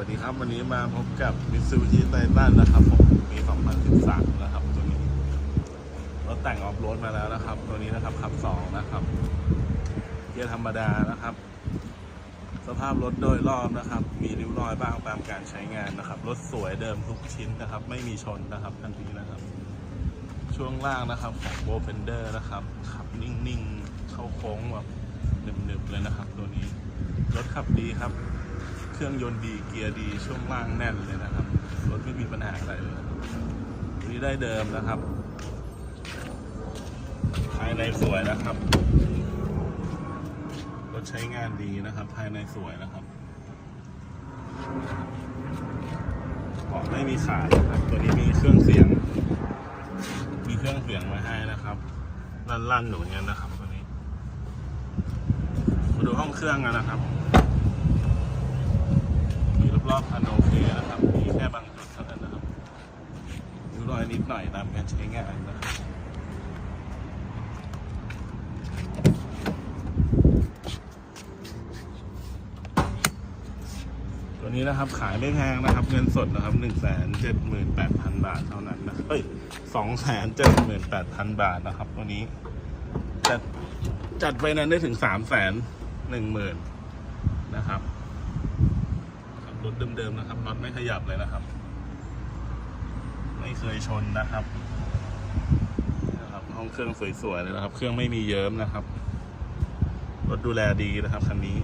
วัสดีครับวันนี้มาพบกับ Mitsubishi Titan นะครับผมปี 2013 นะครับ ตัวนี้รถแต่งออฟโรดมาแล้วนะครับ ตัวนี้นะครับขับ 2 นะครับเกียร์ธรรมดานะครับ สภาพรถโดยรอบนะครับ มีริ้วรอยบ้างตามการใช้งานนะครับ รถสวยเดิมทุกชิ้นนะครับ ไม่มีชนนะครับทันทีนะครับ ช่วงล่างนะครับของโบเฟนเดอร์นะครับขับนิ่งๆ เข้าโค้งแบบหนึบๆเลยนะครับ ตัวนี้รถขับดีครับ เครื่องยนต์ดีเกียร์ดีช่วงล่างแน่นเลยนะครับ รถไม่มีปัญหาอะไรเลยตัวนี้ได้เดิมนะครับ ภายในสวยนะครับ รถใช้งานดีนะครับ ภายในสวยนะครับเบาะไม่มีขาดนะครับ ตัวนี้มีเครื่องเสียง มีเครื่องเสียงมาให้นะครับลั่นๆหนูเนี้ยนะครับตัวนี้ มาดูห้องเครื่องกันนะครับ รอบคันโอเคนะครับ มีแค่บางจุดเท่านั้นนะครับมีรอยนิดหน่อยตามการใช้งานนะครับตัวนี้นะครับขายไม่แพงนะครับ เงินสดนะครับหนึ่งแสนเจ็ดหมื่นแปดพันบาทเท่านั้นนะเอ้ยสองแสนเจ็ดหมื่นแปดพันบาทนะครับ ตัวนี้จัดจัดไฟแนนซ์ได้ถึงสามแสนหนึ่งหมื่นนะครับ เดิมๆนะครับน็อตไม่ขยับเลยนะครับ ไม่เคยชนนะครับนะครับห้องเครื่องสวยๆเลยนะครับ เครื่องไม่มีเยิ้มนะครับรถดูแลดีนะครับคันนี้